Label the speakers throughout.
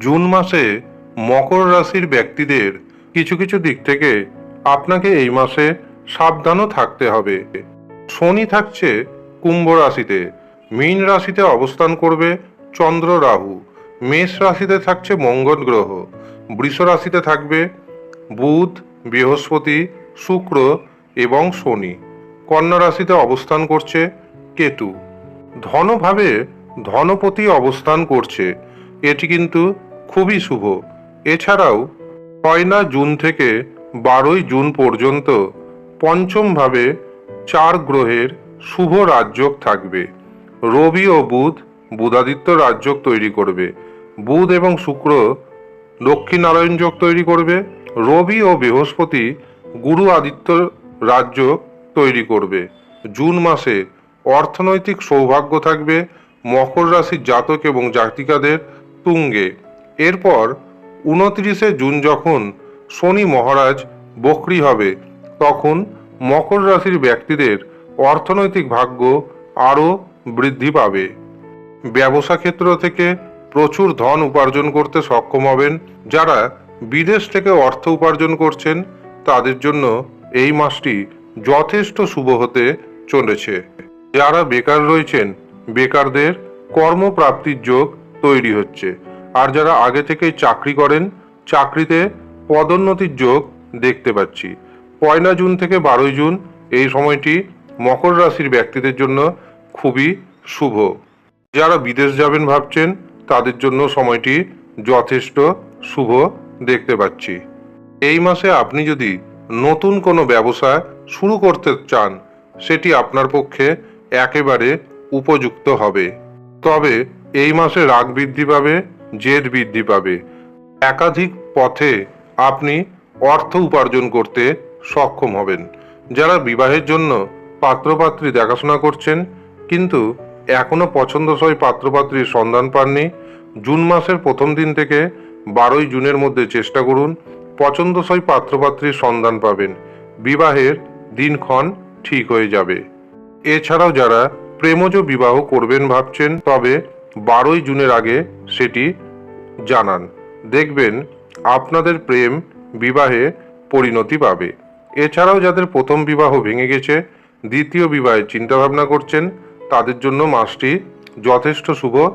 Speaker 1: June মাসে মকর রাশির ব্যক্তিদের কিছু কিছু দিক থেকে আপনাকে এই মাসে সাবধানও থাকতে হবে। শনি থাকছে কুম্ভ রাশিতে। মীন রাশিতে অবস্থান করবে চন্দ্র রাহু। মেষ রাশিতে থাকছে মঙ্গল গ্রহ। বৃষ রাশিতে থাকবে বুধ, বৃহস্পতি, শুক্র এবং শনি। কন্যা রাশিতে অবস্থান করছে কেতু। ধনভাবে ধনপতি অবস্থান করছে। এটি কিন্তু খুবই শুভ। এছাড়াও পয়লা জুন থেকে বারোই জুন পর্যন্ত পঞ্চমভাবে চার গ্রহের শুভ রাজযোগ থাকবে। রবি ও বুধ বুধাদিত্য রাজযোগ তৈরি করবে। বুধ এবং শুক্র লক্ষ্মীনারায়ণ যোগ তৈরি করবে। রবি ও বৃহস্পতি গুরু আদিত্য রাজযোগ তৈরি করবে। জুন মাসে অর্থনৈতিক সৌভাগ্য থাকবে। মকর রাশির জাতক এবং জাতিকাদের তুঙ্গে। এরপর উনত্রিশে জুন যখন শনি মহারাজ বকরি হবে, তখন মকর রাশির ব্যক্তিদের অর্থনৈতিক ভাগ্য আরও বৃদ্ধি পাবে। ব্যবসা ক্ষেত্র থেকে প্রচুর ধন উপার্জন করতে সক্ষম হবেন। যারা বিদেশ থেকে অর্থ উপার্জন করছেন, তাদের জন্য এই মাসটি যথেষ্ট শুভ হতে চলেছে। যারা বেকার রয়েছেন, বেকারদের কর্মপ্রাপ্তির যোগ তৈরি হচ্ছে। আর যারা আগে থেকেই চাকরি করেন, চাকরিতে পদোন্নতির যোগ দেখতে পাচ্ছি। পয়লা জুন থেকে বারোই জুন এই সময়টি মকর রাশির ব্যক্তিদের জন্য খুবই শুভ। যারা বিদেশ যাবেন ভাবছেন, তাদের জন্য সময়টি যথেষ্ট শুভ দেখতে পাচ্ছি। এই মাসে আপনি যদি নতুন কোনো ব্যবসা শুরু করতে চান, সেটি আপনার পক্ষে একেবারে উপযুক্ত হবে। তবে এই মাসে রাগ বৃদ্ধি পাবে জেদ বৃদ্ধি পাবে। একাধিক পথে আপনি অর্থ উপার্জন করতে সক্ষম হবেন। যারা বিবাহের জন্য পাত্রপাত্রী দেখাশোনা করছেন, কিন্তু এখনও পছন্দসই পাত্রপাত্রীর সন্ধান পাননি, জুন মাসের প্রথম দিন থেকে বারোই জুনের মধ্যে চেষ্টা করুন, পছন্দসই পাত্রপাত্রীর সন্ধান পাবেন। বিবাহের দিনক্ষণ ঠিক হয়ে যাবে। এছাড়াও যারা প্রেমজ বিবাহ করবেন ভাবছেন, তবে বারোই জুনের আগে সেটি জানান। দেখবেন, আপনাদের প্রেম বিবাহে পরিণতি পাবে। এছাড়াও যাদের প্রথম বিবাহ ভেঙে গেছে, দ্বিতীয় বিবাহের চিন্তাভাবনা করছেন, তাদের জন্য মাসটি যথেষ্ট শুভ।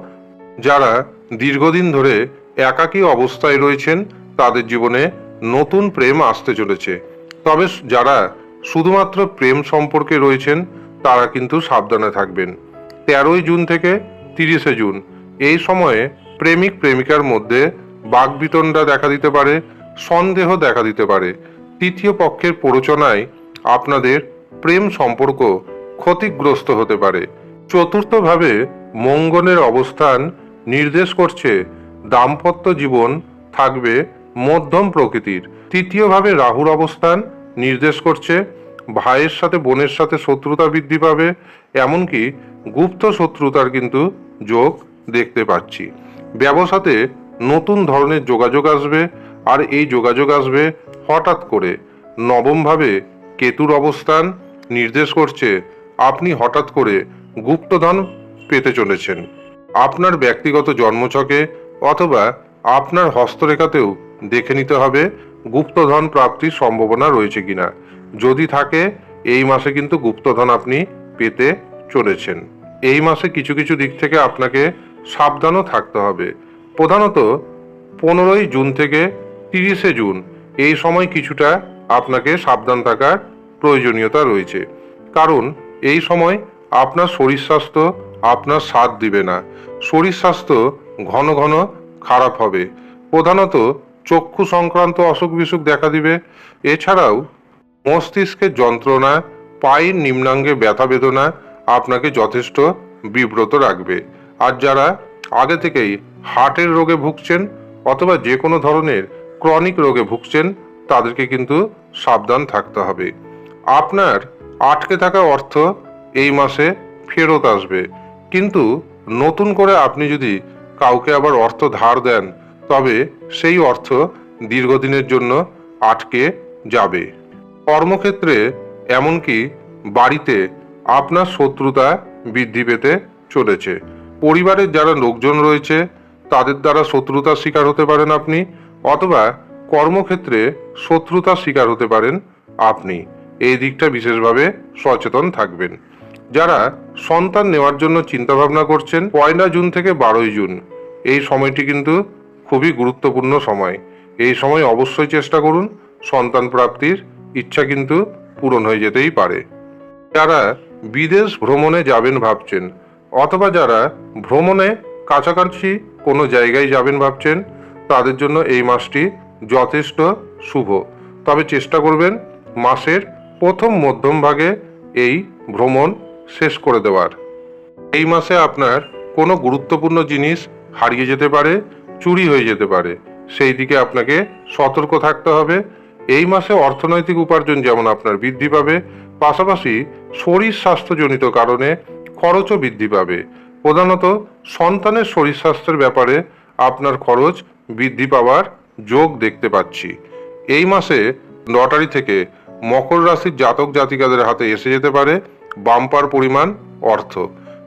Speaker 1: যারা দীর্ঘদিন ধরে একাকী অবস্থায় রয়েছেন, তাদের জীবনে নতুন প্রেম আসতে চলেছে। তবে যারা শুধুমাত্র প্রেম সম্পর্কে রয়েছেন, তারা কিন্তু সাবধানে থাকবেন। তেরোই জুন থেকে তিরিশে জুন। এই সময়ে প্রেমিক প্রেমিকার মধ্যে বাগবিতণ্ডা দেখা দিতে পারে, সন্দেহ দেখা দিতে পারে। তৃতীয় পক্ষের প্ররোচনায় আপনাদের প্রেম সম্পর্ক ক্ষতিগ্রস্ত হতে পারে। চতুর্থভাবে মঙ্গলের অবস্থান নির্দেশ করছে, দাম্পত্য জীবন থাকবে মধ্যম প্রকৃতির। তৃতীয়ভাবে রাহুর অবস্থান নির্দেশ করছে ভাইয়ের সাথে, বোনের সাথে শত্রুতা বৃদ্ধি পাবে, এমনকি গুপ্ত শত্রুতার কিন্তু যোগ দেখতে পাচ্ছি। ব্যবসাতে নতুন ধরনের যোগাযোগ আসবে, আর এই যোগাযোগ আসবে হঠাৎ করে। নবমভাবে কেতুর অবস্থান নির্দেশ করছে, আপনি হঠাৎ করে গুপ্তধন পেতে চলেছেন। আপনার ব্যক্তিগত জন্মছকে অথবা আপনার হস্তরেখাতেও দেখে নিতে হবে, গুপ্তধন প্রাপ্তির সম্ভাবনা রয়েছে কিনা। যদি থাকে, এই মাসে কিন্তু গুপ্তধন আপনি পেতে চলেছেন। এই মাসে কিছু কিছু দিক থেকে আপনাকে সাবধানও থাকতে হবে। প্রধানত, পনেরোই জুন থেকে তিরিশে জুন, এই সময় কিছুটা আপনাকে সাবধান থাকার প্রয়োজনীয়তা রয়েছে। কারণ, এই সময় আপনার শরীর স্বাস্থ্য আপনার সাথ দিবে না। শরীর স্বাস্থ্য ঘন ঘন খারাপ হবে। প্রধানত, চক্ষু সংক্রান্ত অসুখ বিসুখ দেখা দিবে। এছাড়াও মস্তিষ্কের যন্ত্রণা পায়ের নিম্নাঙ্গে ব্যথা বেদনা আপনাকে যথেষ্ট বিব্রত রাখবে। আর যারা আগে থেকেই হার্টের রোগে ভুগছেন অথবা যে কোনো ধরনের ক্রনিক রোগে ভুগছেন, তাদেরকে কিন্তু সাবধান থাকতে হবে। আপনার আটকে থাকা অর্থ এই মাসে ফেরত আসবে। কিন্তু নতুন করে আপনি যদি কাউকে আবার অর্থ ধার দেন, তবে সেই অর্থ দীর্ঘদিনের জন্য আটকে যাবে। কর্মক্ষেত্রে, এমনকি বাড়িতে আপনার শত্রুতা বৃদ্ধি পেতে চলেছে। পরিবারের যারা লোকজন রয়েছে, তাদের দ্বারা শত্রুতার শিকার হতে পারেন আপনি, অথবা কর্মক্ষেত্রে শত্রুতার শিকার হতে পারেন আপনি। এই দিকটা বিশেষভাবে সচেতন থাকবেন। যারা সন্তান নেওয়ার জন্য চিন্তাভাবনা করছেন, পয়লা জুন থেকে বারোই জুন। এই সময়টি কিন্তু খুবই গুরুত্বপূর্ণ সময়। এই সময় অবশ্যই চেষ্টা করুন সন্তান প্রাপ্তির ইচ্ছা কিন্তু পূরণ হয়ে যেতেই পারে। যারা বিদেশ ভ্রমণে যাবেন ভাবছেন, অথবা যারা ভ্রমণে কাছাকাছি কোনো জায়গায় যাবেন ভাবছেন, তাদের জন্য এই মাসটি যথেষ্ট শুভ। তবে চেষ্টা করবেন মাসের প্রথম মধ্যম ভাগে এই ভ্রমণ শেষ করে দেওয়ার। এই মাসে আপনার কোনো গুরুত্বপূর্ণ জিনিস হারিয়ে যেতে পারে, চুরি হয়ে যেতে পারে। সেই দিকে আপনাকে সতর্ক থাকতে হবে এই মাসে অর্থনৈতিক উপার্জন যেমন আপনার বৃদ্ধি পাবে, পাশাপাশি শরীর স্বাস্থ্যজনিত কারণে খরচও বৃদ্ধি পাবে। প্রধানত সন্তানের শরীর স্বাস্থ্যের ব্যাপারে আপনার খরচ বৃদ্ধি পাওয়ার যোগ দেখতে পাচ্ছি। এই মাসে লটারি থেকে মকর রাশির জাতক জাতিকাদের হাতে এসে যেতে পারে বাম্পার পরিমাণ অর্থ।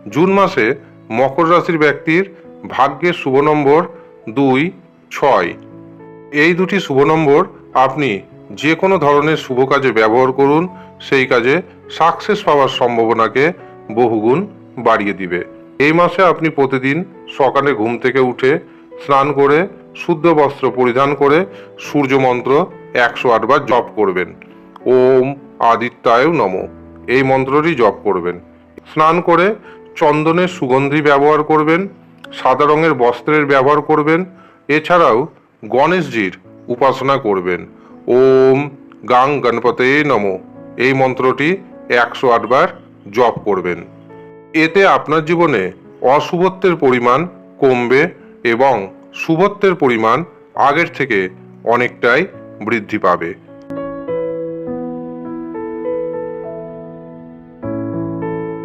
Speaker 1: জুন মাসে মকর রাশির ব্যক্তির ভাগ্যের শুভ নম্বর দুই, ছয়। এই দুটি শুভ নম্বর আপনি যে কোনো ধরনের শুভ কাজে ব্যবহার করুন, সেই কাজে সাকসেস পাওয়ার সম্ভাবনাকে বহুগুণ বাড়িয়ে দিবে। এই মাসে আপনি প্রতিদিন সকালে ঘুম থেকে উঠে স্নান করে, শুদ্ধ বস্ত্র পরিধান করে সূর্য মন্ত্র একশো আটবার জপ করবেন। ওম আদিত্যায় নম। এই মন্ত্রটি জপ করবেন। স্নান করে চন্দনের সুগন্ধি ব্যবহার করবেন, সাদা রঙের বস্ত্রের ব্যবহার করবেন। এছাড়াও গণেশজির উপাসনা করবেন। ওম গাং গণপতে নম। এই মন্ত্রটি একশো আটবার জপ করবেন। এতে আপনার জীবনে অশুভত্বের পরিমাণ কমবে এবং শুভত্বের পরিমাণ আগের থেকে অনেকটাই বৃদ্ধি পাবে।